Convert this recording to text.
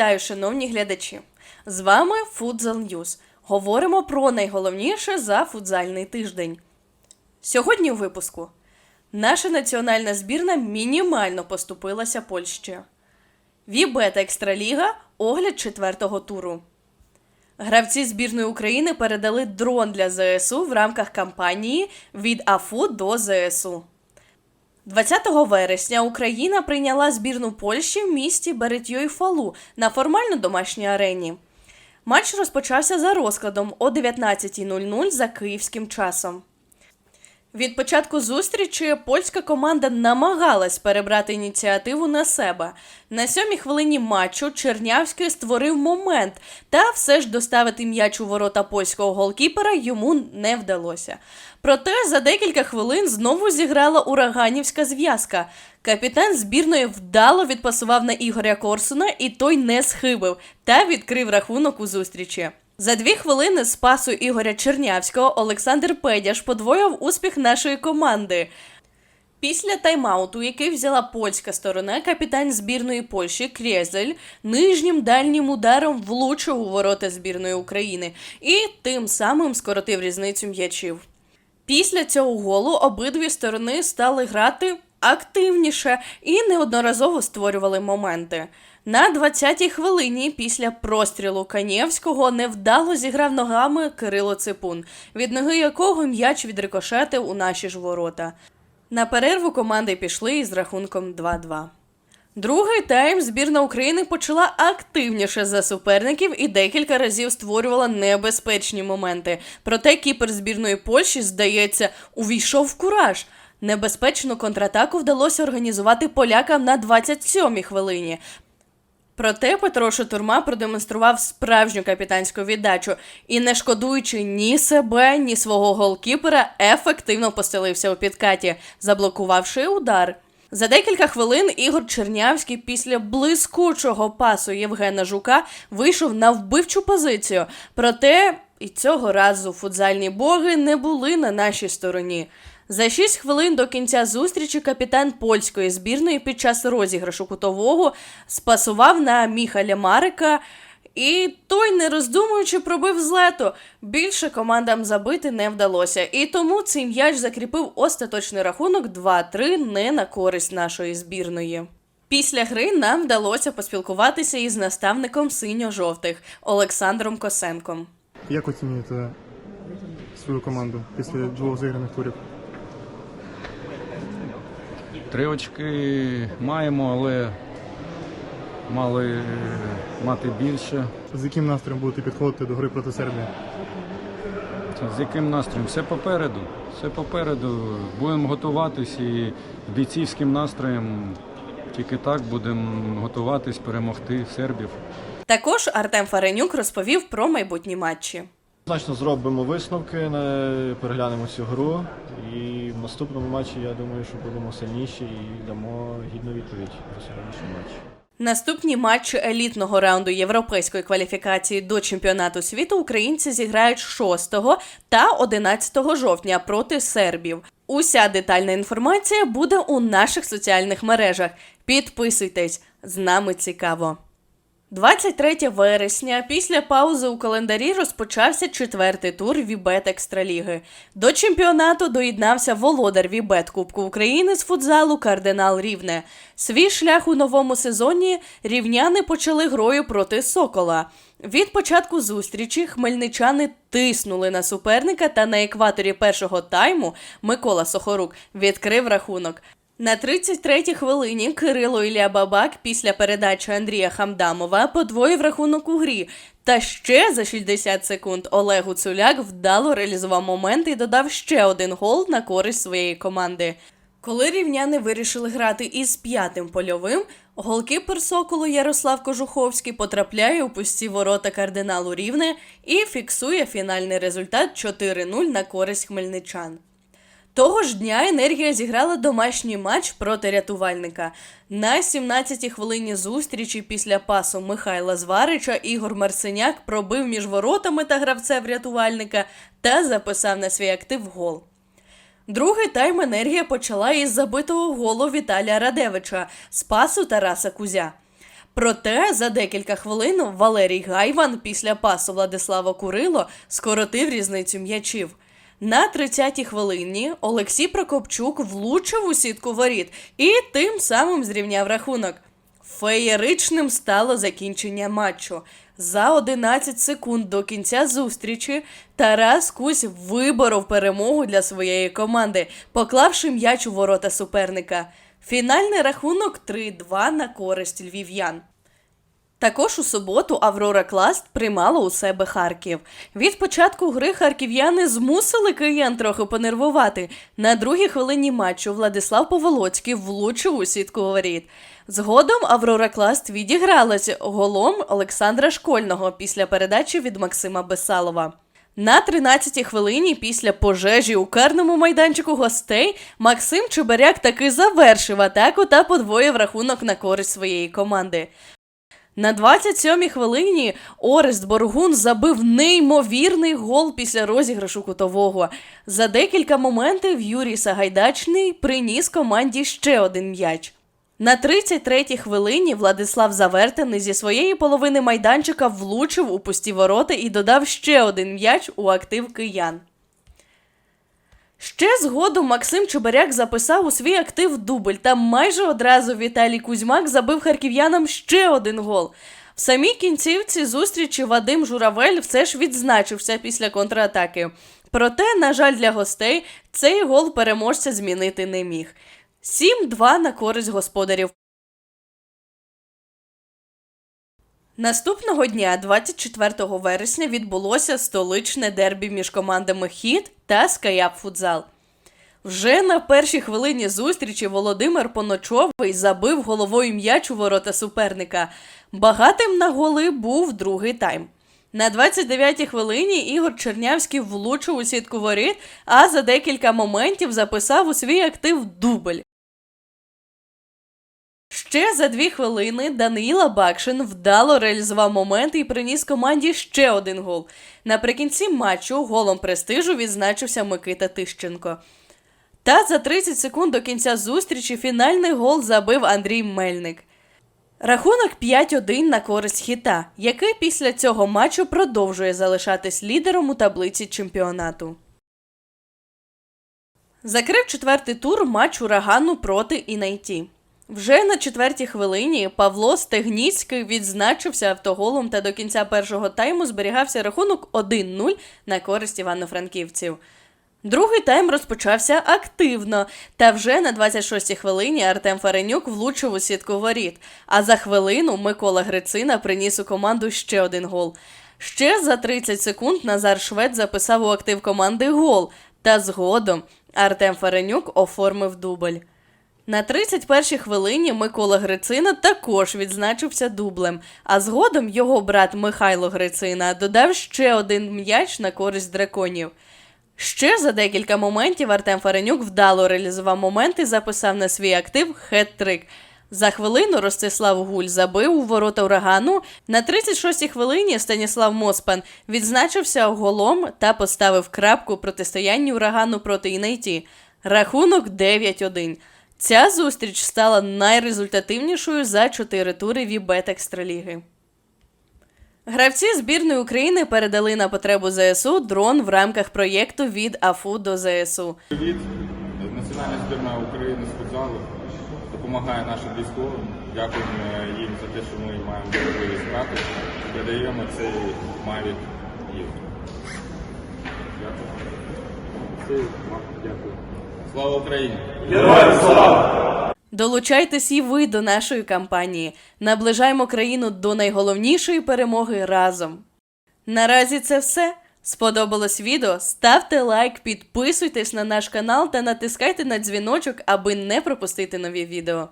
Вітаю, шановні глядачі! З вами Futsal News. Говоримо про найголовніше за футзальний тиждень. Сьогодні у випуску наша національна збірна мінімально поступилася Польщі. Вібета Екстраліга огляд четвертого туру. Гравці збірної України передали дрон для ЗСУ в рамках кампанії від АФУ до ЗСУ. 20 вересня Україна прийняла збірну Польщі в місті Беретьйой-Фалу на формально домашній арені. Матч розпочався за розкладом о 19.00 за київським часом. Від початку зустрічі польська команда намагалась перебрати ініціативу на себе. На сьомій хвилині матчу Чернявський створив момент, та все ж доставити м'яч у ворота польського голкіпера йому не вдалося. Проте за декілька хвилин знову зіграла ураганівська зв'язка. Капітан збірної вдало відпасував на Ігоря Корсуна, і той не схибив та відкрив рахунок у зустрічі. За дві хвилини з пасу Ігоря Чернявського Олександр Педяш подвоїв успіх нашої команди. Після тайм-ауту, який взяла польська сторона, капітан збірної Польщі Крєзель нижнім дальнім ударом влучив у ворота збірної України і тим самим скоротив різницю м'ячів. Після цього голу обидві сторони стали грати активніше і неодноразово створювали моменти. На 20-й хвилині після прострілу Канєвського невдало зіграв ногами Кирило Ципун, від ноги якого м'яч відрикошетив у наші ж ворота. На перерву команди пішли із рахунком 2-2. Другий тайм збірна України почала активніше за суперників і декілька разів створювала небезпечні моменти. Проте кіпер збірної Польщі, здається, увійшов в кураж. Небезпечну контратаку вдалося організувати полякам на 27-й хвилині. Проте Петро Шатурма продемонстрував справжню капітанську віддачу і, не шкодуючи ні себе, ні свого голкіпера, ефективно постелився у підкаті, заблокувавши удар. За декілька хвилин Ігор Чернявський після блискучого пасу Євгена Жука вийшов на вбивчу позицію. Проте і цього разу футзальні боги не були на нашій стороні. За 6 хвилин до кінця зустрічі капітан польської збірної під час розіграшу кутового спасував на Міхаля Марика. І той, не роздумуючи, пробив злето. Більше командам забити не вдалося. І тому цей м'яч закріпив остаточний рахунок 2-3 не на користь нашої збірної. Після гри нам вдалося поспілкуватися із наставником синьо-жовтих Олександром Косенком. Як оцінюєте свою команду після двох зіграних турів? Три очки маємо, але мали мати більше. З яким настроєм будете підходити до гри проти Сербії? З яким настроєм? Все попереду. Все попереду. Будемо готуватись і бійцівським настроєм. Тільки так будемо готуватись перемогти сербів. Також Артем Фаренюк розповів про майбутні матчі. Значно зробимо висновки, не- переглянемо цю гру. І в наступному матчі я думаю, що будемо сильніші і дамо гідну відповідь за сьогоднішній матч. Наступні матчі елітного раунду європейської кваліфікації до чемпіонату світу українці зіграють 6 та 11 жовтня проти сербів. Уся детальна інформація буде у наших соціальних мережах. Підписуйтесь, з нами цікаво. 23 вересня після паузи у календарі розпочався четвертий тур Вібет Екстраліги. До чемпіонату доєднався володар Вібет Кубку України з футзалу Кардинал Рівне. Свій шлях у новому сезоні рівняни почали грою проти Сокола. Від початку зустрічі хмельничани тиснули на суперника та на екваторі першого тайму Микола Сохорук відкрив рахунок. На 33-й хвилині Кирило Ілля Бабак після передачі Андрія Хамдамова подвоїв рахунок у грі. Та ще за 60 секунд Олег Гуцуляк вдало реалізував момент і додав ще один гол на користь своєї команди. Коли рівняни вирішили грати із п'ятим польовим, голкіпер Соколу Ярослав Кожуховський потрапляє у пусті ворота кардиналу Рівне і фіксує фінальний результат 4-0 на користь хмельничан. Того ж дня енергія зіграла домашній матч проти рятувальника. На 17-й хвилині зустрічі після пасу Михайла Зварича Ігор Марсеняк пробив між воротами та гравцем рятувальника та записав на свій актив гол. Другий тайм енергія почала із забитого голу Віталія Радевича з пасу Тараса Кузя. Проте за декілька хвилин Валерій Гайван після пасу Владислава Курило скоротив різницю м'ячів. На 30-й хвилині Олексій Прокопчук влучив у сітку воріт і тим самим зрівняв рахунок. Феєричним стало закінчення матчу. За 11 секунд до кінця зустрічі Тарас Кузь виборов перемогу для своєї команди, поклавши м'яч у ворота суперника. Фінальний рахунок 3-2 на користь львів'ян. Також у суботу Аврора Класт приймала у себе Харків. Від початку гри харків'яни змусили киян трохи понервувати. На другій хвилині матчу Владислав Поволоцький влучив у сітку воріт. Згодом Аврора Класт відігралась голом Олександра Школьного після передачі від Максима Бесалова. На 13-й хвилині після пожежі у карному майданчику гостей Максим Чебаряк таки завершив атаку та подвоїв рахунок на користь своєї команди. На 27-й хвилині Орест Боргун забив неймовірний гол після розіграшу кутового. За декілька моментів Юрій Сагайдачний приніс команді ще один м'яч. На 33-й хвилині Владислав Завертаний зі своєї половини майданчика влучив у пусті ворота і додав ще один м'яч у актив киян. Ще згодом Максим Чебаряк записав у свій актив дубль, та майже одразу Віталій Кузьмак забив харків'янам ще один гол. В самій кінцівці зустрічі Вадим Журавель все ж відзначився після контратаки. Проте, на жаль, для гостей цей гол переможця змінити не міг. 7-2 на користь господарів. Наступного дня, 24 вересня, відбулося столичне дербі між командами Хіт та Скаяп Футзал. Вже на першій хвилині зустрічі Володимир Поночовий забив головою м'яч у ворота суперника. Багатим на голи був другий тайм. На 29-й хвилині Ігор Чернявський влучив у сітку воріт, а за декілька моментів записав у свій актив дубль. Ще за дві хвилини Даниїла Бакшин вдало реалізував момент і приніс команді ще один гол. Наприкінці матчу голом престижу відзначився Микита Тищенко. Та за 30 секунд до кінця зустрічі фінальний гол забив Андрій Мельник. Рахунок 5-1 на користь хіта, який після цього матчу продовжує залишатись лідером у таблиці чемпіонату. Закрив четвертий тур матч урагану проти Інайті. Вже на четвертій хвилині Павло Стегніцький відзначився автоголом та до кінця першого тайму зберігався рахунок 1-0 на користь івано-франківців. Другий тайм розпочався активно, та вже на 26-й хвилині Артем Фаренюк влучив у сітку воріт. А за хвилину Микола Грицина приніс у команду ще один гол. Ще за 30 секунд Назар Швед записав у актив команди гол, та згодом Артем Фаренюк оформив дубль. На 31-й хвилині Микола Грицина також відзначився дублем, а згодом його брат Михайло Грицина додав ще один м'яч на користь драконів. Ще за декілька моментів Артем Фаренюк вдало реалізував момент і записав на свій актив хет-трик. За хвилину Ростислав Гуль забив у ворота урагану. На 36-й хвилині Станіслав Моспан відзначився голом та поставив крапку протистоянні урагану проти Інайті. Рахунок 9-1. Ця зустріч стала найрезультативнішою за чотири тури Вібет Екстраліги. Гравці збірної України передали на потребу ЗСУ дрон в рамках проєкту від АФУ до ЗСУ. Привіт! Національна збірна України з футзалу допомагає нашим військовим. Дякуємо їм за те, що ми маємо можливість грати. Передаємо цей Mavic їм. Дякую. Дякую. Слава Україні! Долучайтесь і ви до нашої кампанії. Наближаємо країну до найголовнішої перемоги разом. Наразі це все. Сподобалось відео? Ставте лайк, підписуйтесь на наш канал та натискайте на дзвіночок, аби не пропустити нові відео.